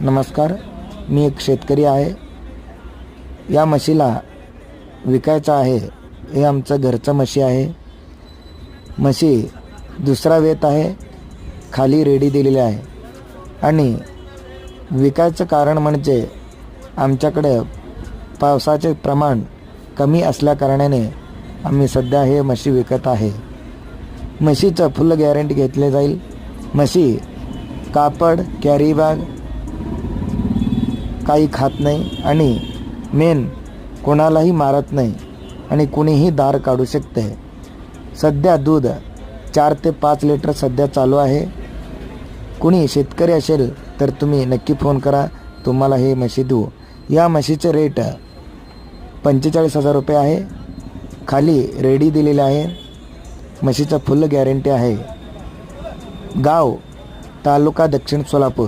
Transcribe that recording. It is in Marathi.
नमस्कार मी एक शेतकरी आहे. या म्हशीला विकायचं आहे हे आमचं घरचं म्हशी आहे. म्हशी दुसरा वेत आहे खाली रेडी दिलेली आहे. आणि विकायचं कारण म्हणजे आमच्याकडे पावसाचे प्रमाण कमी असल्याकारणाने आम्ही सध्या हे म्हशी विकत आहे. म्हशीचं फुल गॅरंटी घेतले जाईल. म्हशी कापड कॅरी बॅग काही खात नाही आणि मेन कोणालाही मारत नाही आणि कुणीही दार काढू शकते. सध्या दूध चार ते पाच लिटर सध्या चालू आहे. कुणी शेतकरी असेल तर तुम्ही नक्की फोन करा. तुम्हाला हे म्हशी देऊ. या म्हशीचे रेट पंचेचाळीस हजार रुपये आहे. खाली रेडी दिलेले आहे. म्हशीचं फुल गॅरंटी आहे. गाव तालुका दक्षिण सोलापूर.